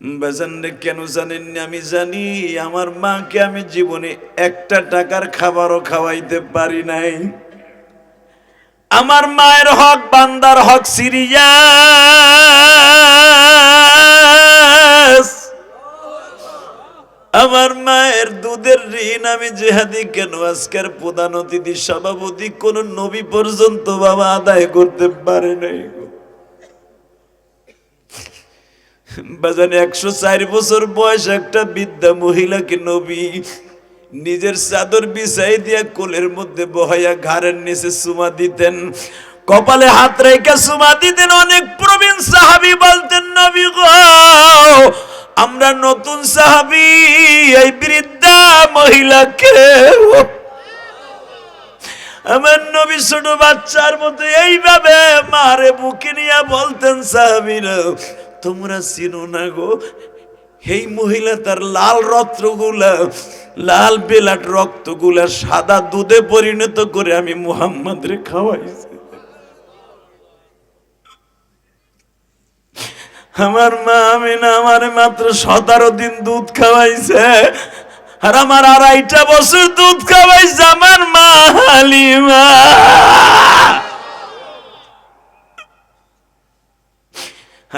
বেজান রে কেন জানেননি? আমি জানি আমার মাকে আমি জীবনে একটা টাকার খাবারও খাওয়াইতে পারি নাই। আমার মায়ের হক, বান্দার হক সিরিয়াস। আমার মায়ের দুধের ঋণ আমি জেহাদি কেন? আজকের প্রধান অতিথি, সভাপতি কোন নবী পর্যন্ত বাবা আদায় করতে পারে নাই গো। বাজানে একশো চার বছর বয়স একটা বিদ্যা মহিলাকে নবী নিজের চাদর বিছাই দিয়া কোলের মধ্যে বহাইয়া ঘাড়ের নিচে সুমা দিতেন, কপালে হাত রেখে সুমা দিতেন। অনেক প্রবীণ সাহাবি বলতেন, নবী গো, আমরা নতুন সাহাবি, এই বৃদ্ধা মহিলাকে আমার নবী ছোট বাচ্চার মতো এইভাবে মারে বুকে নিয়ে বলতেন সাহাবিরা তোমরা চিনো না গো। এই মহিলা তার লাল রক্তগুলা, লাল বেলাট রক্তগুলা সাদা দুধে পরিণত করে আমি মুহাম্মদ রে খাওয়াইছি। আমার মা আমি না আমার মাত্র সতেরো দিন দুধ খাওয়াইছে, আর আমার আড়াইটা বছর দুধ খাওয়াইছে আমার মা হালিমা।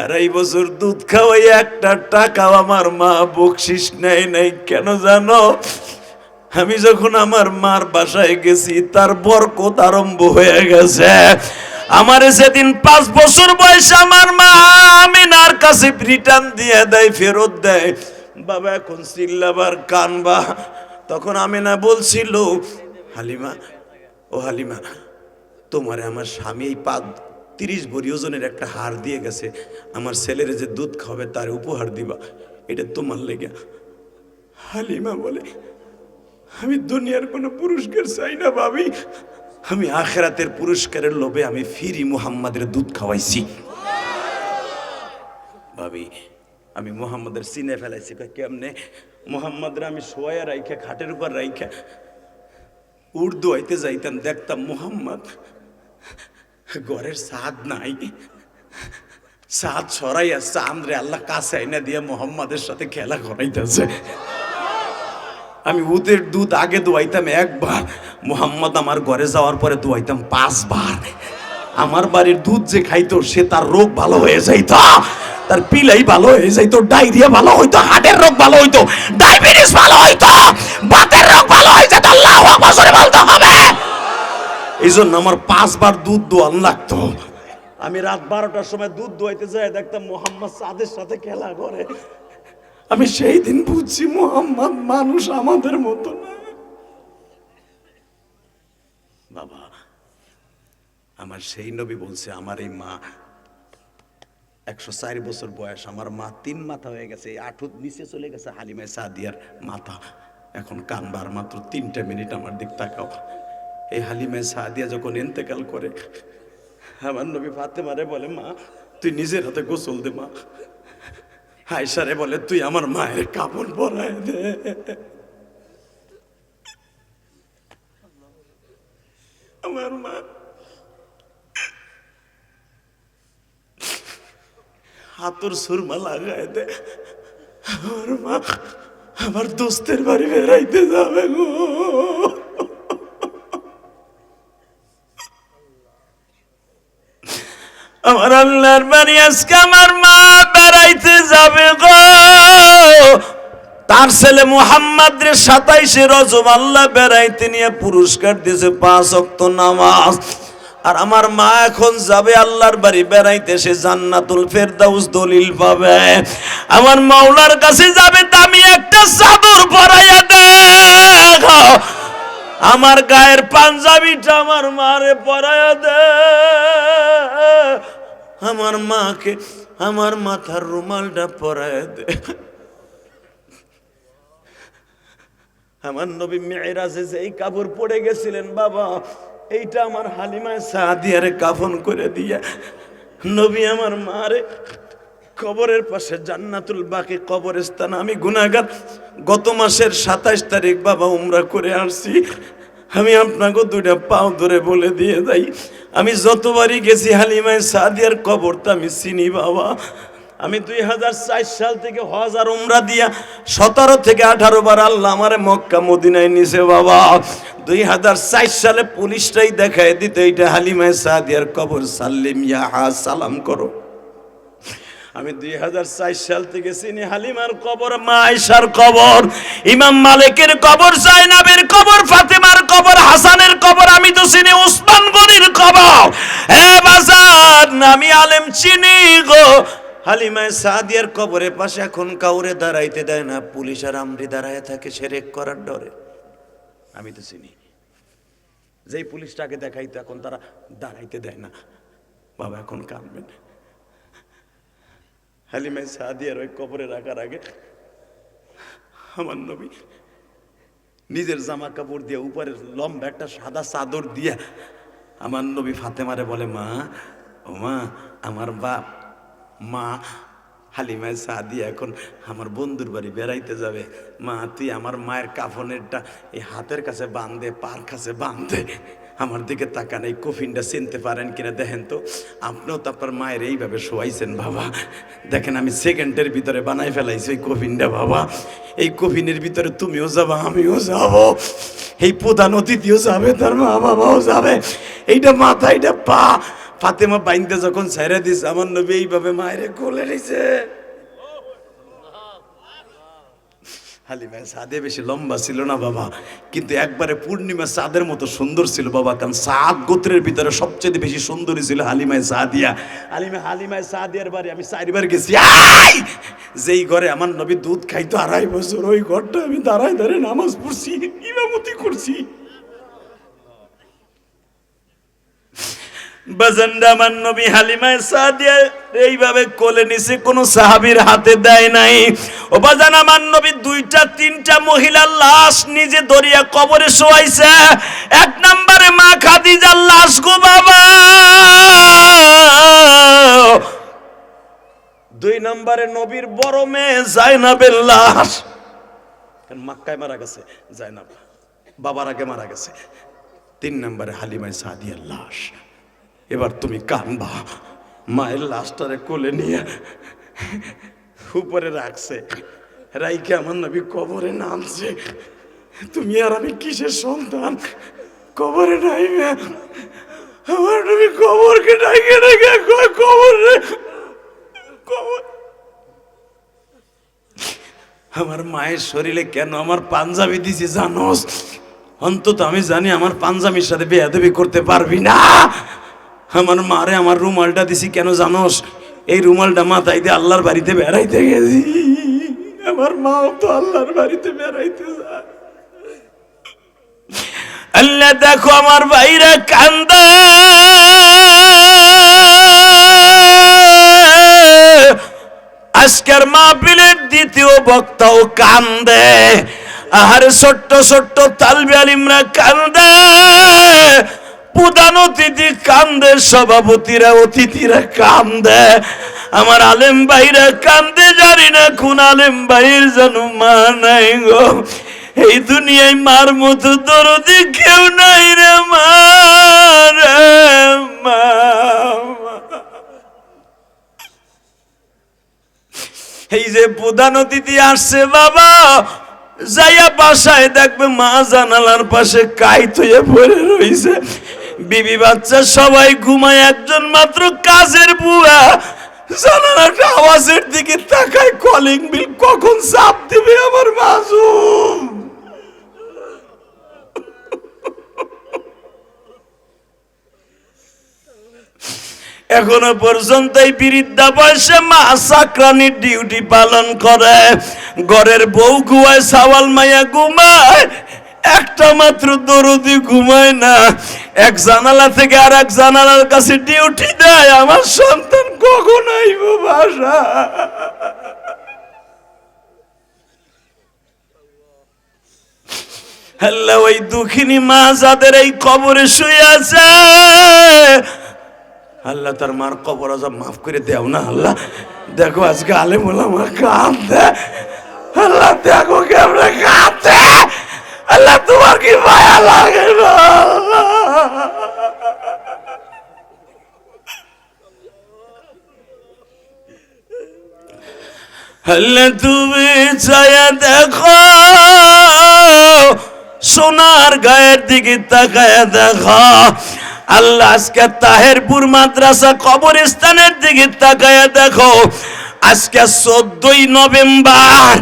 আড়াই বছর দুধ খাওয়াই একটা টাকাও আমার মা বকশিস নেয় নাই, কেন জানো? আমি যখন আমার মার বাসায় গেছি, তার বরকত আরম্ভ হয়ে গেছে। আমার সেদিন পাঁচ বছর বয়সে আমার মা আমিনার কাছে রিটার্ন দিয়ে দেয়, ফেরত দেয়। বাবা, এখন চিল্লাবার কানবা তখন আমিনা বলছিল, হালিমা, ও হালিমা, তোমারে আমার স্বামী এই তিরিশ ভরি ওজনের একটা হার দিয়ে গেছে। আমার ছেলের যে দুধ খাবে তার উপহার দিবা। এটা তোমার লেগে। হালিমা বলে, আমি দুনিয়ার কোনো পুরস্কার চাই না ভাবি। আমি আখেরাতের পুরস্কারের লোভে আমি ফিরি মুহাম্মাদের দুধ খাওয়াইছি। ভাবি, আমি মোহাম্মদের সিনে ফেলাইছি। কেমনে? মোহাম্মদের আমি শোয়া রাইখা, খাটের উপর রাইখা। উর্দু হইতে যাইতাম, দেখতাম মোহাম্মদ ঘরের সাদ নাই। সাদ ছড়াইয়া চাঁদরে আল্লাহ কাছে আইনা দিয়ে মোহাম্মদের সাথে খেলা করাইতেছে। আমি উদের দুধ আগে দোয়াইতাম একবার, মোহাম্মদ আমার ঘরে যাওয়ার পরে দোয়াইতাম পাঁচবার। আমার বাড়ির দুধ যে খাইতো, সে তার রোগ ভালো হয়ে যাইত। তার পিলাই ভালো হয়ে যাইতো, ডায়রিয়া ভালো হইতো, হার্টের রোগ ভালো হইতো, ডায়াবেটিস ভালো হইতো, বাতের রোগ ভালো হয়ে যেত, আল্লাহ বছরে বলতে হবে। এই জন্য আমার পাঁচবার দুধ দোয়ান লাগতো। আমি রাত বারোটার সময় দুধ দোয়াইতে যাই দেখতাম মোহাম্মদ সাদের সাথে খেলা করে। আমি সেই দিন বুঝছি মোহাম্মদ মানুষ আমাদের মতো। না বাবা আমার সেই নবী বলছে আমার এই মা একশো চার বছর বয়স আমার মা তিন মাথা হয়ে গেছে আঠুত নিচে চলে গেছে হালিমায় সাদিয়ার মাথা। এখন কানবার মাত্র তিনটা মিনিট আমার দিক তাকাও। এই হালিমায় সাদিয়া যখন ইন্তেকাল করে, আমার নবী ফাতেমারে বলে, মা, তুই নিজের হাতে গোসল দে, মা। হাইসারে বলে, তুই আমার মায়ের কাপড় পরায় দে। আমার মা, হাতুর সুরমা লাগায় দে। আমার মা, আমার দোস্তের বাড়ি বেড়াইতে যাবে গো। আমার আল্লাহর বাড়ি আজকে আমার মা বেড়াইতে যাবে গো। তার ছেলে মুহাম্মদ রে সাতাইশে রজব আল্লাহ বেড়াইতে নিয়ে পুরস্কার দিয়েছে পাঁচ অক্ত নামাজ। আর আমার মা এখন যাবে আল্লাহর বাড়ি বেড়াইতে, সে জান্নাতুল ফেরদাউস দলিল পাবে। আমার মাওলার কাছে যাবে দামি একটা চাদর পরাইয়া দে আমার গায়ের পাঞ্জাবিটা আমার মারে পরাইয়া দে আমার মাকে, আমার মাথার রুমালটা পরায় দে। আমার নবী মেয়েরাজে যে এই কাপড় পরে গেছিলেন, বাবা, এইটা আমার হালিমায় সাদিয়ারে কাফন করে দিয়া। নবী আমার মারে, কবরের পাশে জান্নাতুল বাকি কবরস্থান আমি গুনাগার গত মাসের সাতাইশ তারিখ বাবা, উমরা করে আসছি। আমি আপনাকে দুইটা পাও ধরে বলে দিয়ে যাই। আমি যতবারই গেছি হালিমায় সাদিয়ার কবরটা আমি চিনি, বাবা। আমি দুই হাজার চার সাল থেকে হাজার উমরা দিয়া সতেরো থেকে আঠারো বার আল্লাহ আমার মক্কা, মদিনায় নিছে, বাবা। দুই হাজার চার সালে পুলিশটাই দেখায় দিতে, এইটা হালিমায় সাদিয়ার কবর। সাল্লিম, ইয়া সালাম করো। আমি দুই হাজার চার সাল থেকে চিনি হালিমার কবর মাইশার কবর, ইমাম মালিকের কবর জাইনাবের কবর, ফাতেমার কবর, হাসানের কবর, আমি তো চিনি উসমান গনির কবর। হে বাজার আমি আলেম চিনি গো। হালিমায় সাদিয়ার কবরের পাশে এখন কাউরে দাঁড়াইতে দেয় না, পুলিশ আর আমরি দাঁড়ায় থাকে সেরেক করার ডরে। আমি তো চিনি। যেই পুলিশটাকে দেখাইতো, এখন তারা দাঁড়াইতে দেয় না। বাবা এখন কাঁদবেন। হালিমাই সাদিয়ার ওই কবরে রাখার আগে আমার নবী নিজের জামা কাপড় দিয়ে উপরে লম্বা একটা সাদা চাদর দিয়া আমার নবী ফাতেমারে বলে, মা, ও মা, আমার বাপ, মা হালিমায় সাদিয়া এখন আমার বন্ধুর বাড়ি বেড়াইতে যাবে। মা, তুই আমার মায়ের কাফনেরটা এই হাতের কাছে বাঁধে পার কাছে বাঁধে আমার দিকে তাকান, এই কফিনটা চিনতে পারেন কিনা দেখেন তো। আপনিও তো আপনার মায়ের এইভাবে শোয়াইছেন বাবা। দেখেন আমি সেকেন্ডের ভিতরে বানাই ফেলাইছি ওই কফিনটা বাবা। এই কফিনের ভিতরে তুমিও যাবা, আমিও যাব। এই প্রধান অতিথিও যাবে, তার মা বাবাও যাবে। এইটা মাথা, এইটা পা। ফাতেমা বাইনতে যখন ছেড়ে দিস আমার নবী এইভাবে মায়ের কোলে নিছে। হালিমা, সাদে বেশি লম্বা ছিল না বাবা। কিন্তু একবারে পূর্ণিমা সাদের মতো সুন্দর ছিল বাবা, কারণ সাদ গোত্রের ভিতরে সবচেয়ে বেশি সুন্দরী ছিল হালিমায় সাদিয়া। হালিমা, হালিমায় সাদিয়ার বাড়ি আমি চারিবার গেছি! যেই ঘরে আমার নবী দুধ খাইতো আড়াই বছর, ওই ঘরটা আমি দাঁড়ায় দাঁড়ায় নামাজ পড়ছি, ইমামতি করছি। বাজান্ডা আমার নবী হালিমায় এইভাবে কোলে নিছে, কোনো হাতে দেয় নাই। দুইটা, তিনটা লাশ নিজে এক মা লাশ, গো বাবা। দুই নবীর মেয়ে লাশ। মাক্কায় মারা গেছে? জাইনাব, বাবার আগে মারা গেছে। তিন নম্বরে হালিমায় সাদিয়ার লাশ। এবার তুমি কানবা মায়ের লাশটারে কোলে নিয়ে উপরে রাখছে। রাইকে আমার নবী কবরে নামছে। তুমি আর আমি কিসের সন্তান? কবরে নাইবে আমার নবী কবরকে ডাইকে ডাইকে কয়, কবর কবর। আমার মায়ের শরীরে কেন আমার পাঞ্জাবি দিছি জানোস? অন্তত আমি জানি আমার পাঞ্জাবির সাথে বেয়াদবি করতে পারবি না। আমার মারে আমার রুমালটা দিছি, কেন জানোস? এই রুমালটা মাথায় দিয়ে আল্লাহর বাড়িতে বেড়াইতে গেছি। আমার মাও তো আল্লাহর বাড়িতে বেড়াইতে যায়। আল্লাহ দেখো আমার বাইরে কান্দে। আজকের মাহফিলের দ্বিতীয় বক্তাও কান্দে। আহার ছোট্ট ছোট্ট তালবে আলিমরা কান্দে। অতিথি কান্দে, সভাপতিরা অতিথিরা কান্দে। আমার আলেম ভাইরা কান্দে, জানি না কোন আলেম ভাইয়ের যেন মা নাই গো। এই দুনিয়ায় মার মতো দরদি কেউ নাই রে মা এই যে প্রধান অতিথি আসছে, বাবা, যাইয়া বাসায় দেখবে মা জানালার পাশে কাইত হয়ে পড়ে রইছে। বিবি বাচ্চা সবাই ঘুমায়, একজন মাত্র কাজের বুয়া। জানালাটা আওয়াজের দিকে তাকায় কলিং বিল কখন চাপ দিবে আমার মাসুম? এখনও পর্যন্ত এই বৃদ্ধা বয়সে মা চাকরানির ডিউটি পালন করে। ঘরের বউ ঘুমায়, সাওয়াল মাইয়া ঘুমায়, একটা মাত্র দরদি ঘুমায় না। এক জানালা থেকে আর এক জানালার কাছে ডিউটি দেয়, আমার সন্তান কখন আইব বাসা? আল্লাহ, ওই দুঃখিনী মা যাদের এই কবরে শুয়ে আছে, আল্লাহ, তার মার কবর আজব মাফ করে দেও না, আল্লাহ। দেখো, আজকে আলেম ওলামা কাঁদে। আল্লাহ, দেখো কেমনে কাঁদে। আল্লাহ, তোমার কি মায়া লাগে না হলে তুমি চায়া দেখো, সোনার গায়ের দিকে তাকায় দেখো। আল্লাহ আজকে তাহেরপুর মাদ্রাসা কবরস্থানের দিকে তাকায় দেখো। আজকে চোদ্দই নভেম্বর,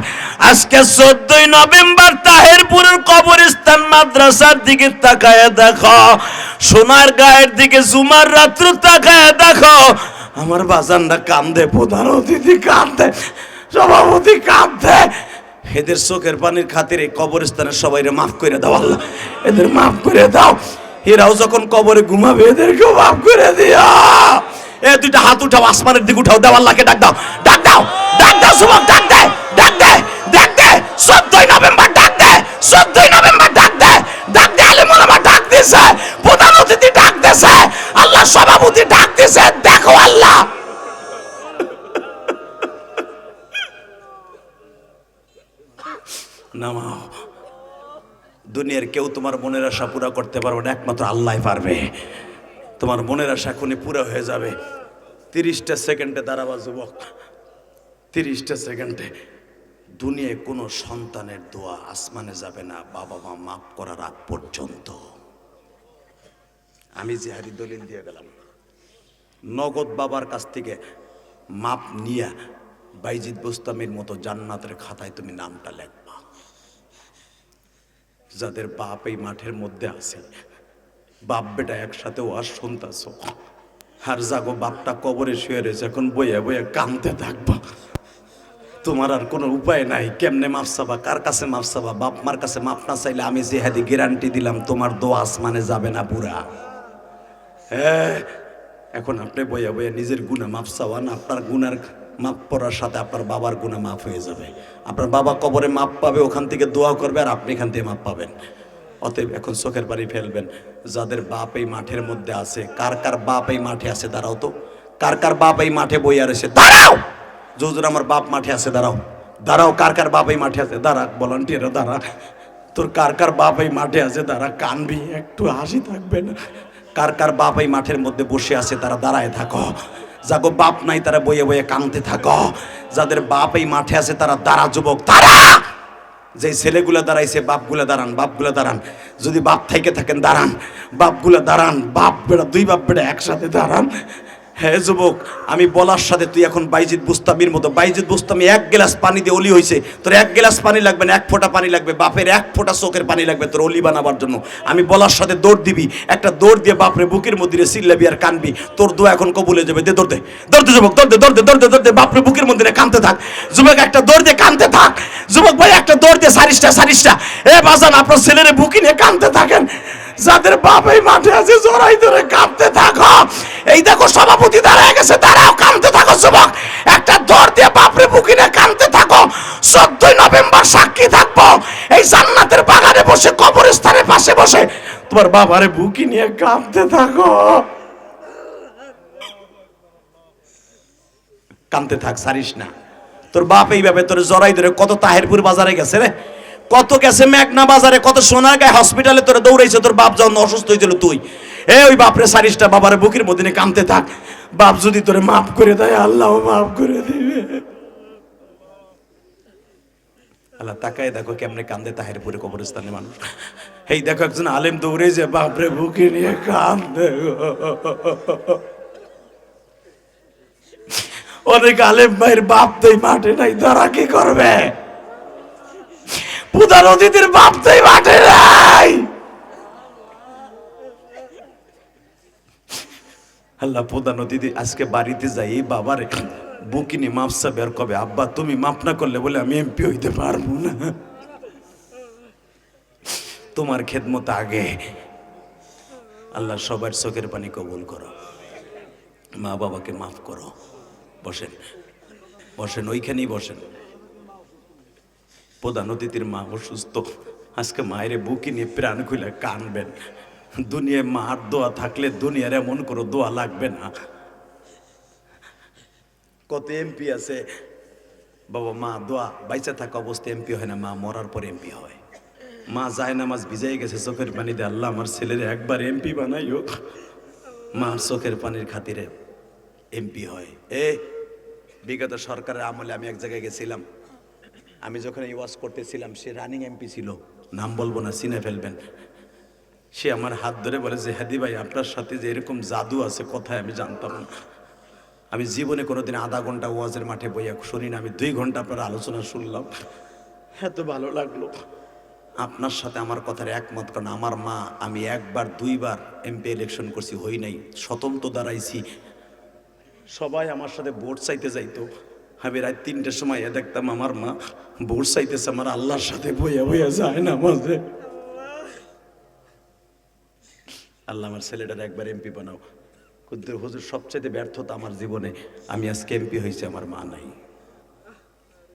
আজকে চোদ্দই নভেম্বর তাহেরপুরের কবরস্থান মাদ্রাসার দিকে তাকায় দেখো। সোনার গায়ের দিকে জুমার রাত্র তাকায় দেখো। আমার বাজানরা কান্দে, প্রধান অতিথি কান্দে। সভাপতি কান্দে এদের চোখের পানির খাতিরে কবরস্থানের সবাই মাফ করে দাও আল্লাহ। এদের মাফ করে দাও। এরাও যখন কবরে ঘুমাবে, এদেরকেও মাফ করে দিও এ, দুইটা হাত উঠাও, আসমানের দিকে উঠাও। দাও আল্লাহকে ডাক দাও। ডাক দাও। ডাক দাও যুবক ডাক দে। ডাক দে। ডাক দে। চোদ্দই নভেম্বর ডাক দে। চোদ্দই নভেম্বর ডাক দে। ডাক দে আলিমুল আমার ডাক দিছে। প্রধান অতিথি ডাক দিছে। আল্লাহ সভাপতি ডাক দিছে দেখো আল্লাহ নামাও দুনিয়ার কেউ তোমার মনের আশা পুরা করতে পারবে না, একমাত্র আল্লাহ পারবে। তোমার মনের আশা এখনই পুরা হয়ে যাবে। তিরিশটা সেকেন্ডে দাঁড়াবা, যুবক। তিরিশটা সেকেন্ডে। দুনিয়ায় কোনো সন্তানের দোয়া আসমানে যাবে না, বাবা মা মাফ করার আগ পর্যন্ত। আমি যে হারি দলিল দিয়ে গেলাম, নগদ বাবার কাছ থেকে মাপ নিয়ে বাইজিদ বোস্তামির মতো জান্নাতের খাতায় তুমি নামটা লেখবা যাদের বাপ এই মাঠের মধ্যে আছে। বাপ, বেটা একসাথে ওয়াজ শুনতাছ আর জাগো, বাপটা কবরে শুয়ে রয়েছে, এখন বইয়া বইয়া কামতে থাকবা। তোমার আর কোনো উপায় নাই, কেমনে মাপ চাবা, কার কাছে মাপ চাবা? বাপ মার কাছে মাপ না চাইলে আমি যে হাদি গ্যারান্টি দিলাম, তোমার দো আসমানে যাবে না পুরা। হ্যাঁ এখন আপনি বইয়া বইয়া নিজের গুণা মাপ চাওয়ান, আপনার গুনার মাপ পড়ার সাথে আপনার বাবার গুণা মাপ হয়ে যাবে। আপনার বাবা কবরে মাপ পাবে, ওখান থেকে দোয়া করবে আর আপনি এখান থেকে মাপ পাবেন। অতএব এখন চোখের বাড়ি ফেলবেন, যাদের বাপ এই মাঠের মধ্যে আছে, কার কার বাপ এই মাঠে আছে দাঁড়াও তো। কার কার বাপ এই মাঠে বইয়া রয়েছে, দাঁড়াও! যোজুর আমার বাপ মাঠে আছে, দাঁড়াও। দাঁড়াও, কার কার বাপ এই মাঠে আছে, দাঁড়া ভলান্টিয়ার দাঁড়া। তোর কার কার বাপ এই মাঠে আছে, দাঁড়া, কানবি, একটু হাসি থাকবে না। কার কার বাপ এই মাঠের মধ্যে বসে আছে, তারা দাঁড়ায় থাকো। যাগো বাপ নাই, তারা বয়ে বয়ে কাঁদতে থাকো। যাদের বাপ এই মাঠে আছে, তারা দাঁড়া যুবক তারা যে ছেলেগুলো দাঁড়াইছে, বাপগুলো দাঁড়ান বাপগুলো দাঁড়ান। যদি বাপ থেকে থাকেন, দাঁড়ান। বাপগুলো দাঁড়ান, বাপ বেড়া, দুই বাপ বেড়া একসাথে দাঁড়ান। হ্যাঁ যুবক, আমি বলার সাথে তুই এখন বাইজিৎ বুস্তামির মতো। বাইজিৎ বুস্তামি এক গ্লাস পানি দিয়ে অলি হয়েছে তোর এক গ্লাস পানি লাগবে না, এক ফোঁটা পানি লাগবে। বাপের এক ফোঁটা চোখের পানি লাগবে তোর অলি বানাবার জন্য। আমি বলার সাথে দৌড় দিবি, একটা দৌড় দিয়ে বাপরে বুকের মন্দিরে দিয়ে চিল্লাবি আর কানবি। তোর দোয়া এখন কবুলে যাবে। দে, দৌড় দে। দৌড় দে যুবক, দৌড় দে দৌড় দে দৌড় দে দৌড় দে। বাপরে বুকের মন্দিরে কানতে থাক। যুবক, একটা দৌড় দিয়ে কানতে থাক। যুবক ভাই, একটা দৌড় দিয়ে সারিসটা সারিসটা এ বাজান, আপনার ছেলেরে বুকি নিয়ে কানতে থাকেন। যাদের বাপ এই মাঠে আছে, জোরাই ধরে কাঁদতে থাকো। এই দেখো সভাপতি দাঁড়ায় গেছে, দাঁড়াও, কাঁদতে থাকো যুবক। একটা দর দিয়ে বাপরে বুকিনে কাঁদতে থাকো। চোদ্দই নভেম্বর সাক্ষী থাকব। এই জান্নাতের বাগানে বসে, কবরস্থানের পাশে বসে। তোমার বাবারে বুকি নিয়ে কাঁদতে থাকো। কাঁদতে থাক, সারিস না। তোর বাপ এইভাবে তোর জড়াই ধরে কত তাহেরপুর বাজারে গেছে রে? কত গেছে মেঘনা বাজারে, কত সোনাগায় হসপিটালে তোর দৌড়াইছে, তোর বাপ যখন অসুস্থ হয়েছিল তুই। এ ওই বাপরে সারিসটা বাবার বুকের মধ্যে কাঁদতে থাক। বাপ যদি তোরে মাফ করে দেয়, আল্লাহ মাফ করে দিবে। আল্লাহ তাকায় দেখো কেমনে কান্দে তাহের তাহেরপুরে কবরস্থানে মানুষ। এই দেখো একজন আলেম দৌড়ে যে বাপরে বুকে নিয়ে কান্দে অনেক আলেম ভাইয়ের বাপ তো মাঠে নাই, তারা কি করবে? প্রধান অতিথির বাপ তো মাঠে নাই। আল্লাহ প্রধান অতিথি আজকে বাড়িতে যাই, এই বাবার আর কবে আব্বা, তুমি মাপ না করলে বলে আমি এমপি হইতে পারব না। তোমার খেদমত আগে। আল্লাহ, সবার চোখের পানি কবুল করো। মা বাবাকে মাফ করো। বসেন। বসেন, ওইখানেই বসেন। প্রধান অতিথির মা অসুস্থ। আজকে মায়ের বুকি নিয়ে প্রাণ খুলে কানবেন। দুনিয়ায় মার দোয়া থাকলে দুনিয়ার এমন কোনো দোয়া লাগবে না। কত এমপি আছে? বাবা, মা, দোয়া, বাইচা থাকা অবস্থা এমপি হয় না, মা মরার পর এমপি হয়। মা যায় না নামাজ ভিজাই গেছে, চোখের পানি দিয়ে আল্লাহ আমার ছেলের একবার এমপি বানাইও মা চোখের পানির খাতিরে এমপি হয়। এ, বিগত সরকারের আমলে আমি এক জায়গায় গেছিলাম। আমি যখন এই ওয়াজ করতেছিলাম, সে রানিং এমপি ছিল। নাম বলব না, চিনে ফেলবেন। সে আমার হাত ধরে বলে যে হাদি ভাই, আপনার সাথে যে এরকম জাদু আছে, কথায় আমি জানতাম না। আমি জীবনে কোনোদিন আধা ঘণ্টা ওয়াজের মাঠে বইয়া শুনি না আমি দুই ঘণ্টা আপনার আলোচনা শুনলাম। এত ভালো লাগল। আপনার সাথে আমার কথার একমত, কারণ আমার মা, আমি একবার, দুইবার এমপি ইলেকশন করছি, হই নাই। স্বতন্ত্র দাঁড়াইছি সবাই আমার সাথে ভোট চাইতে যাইতো। আমি রাত তিনটের সময় দেখতাম আমার মা বোর চাইতেছে, আমার আল্লাহর সাথে বইয়া বইয়া যায় না মাঝে। আল্লাহ আমার ছেলেটার একবার এমপি বানাও। কিন্তু হুজুর সবচেয়ে ব্যর্থতা আমার জীবনে, আমি আজকে এমপি হয়েছি, আমার মা নাই।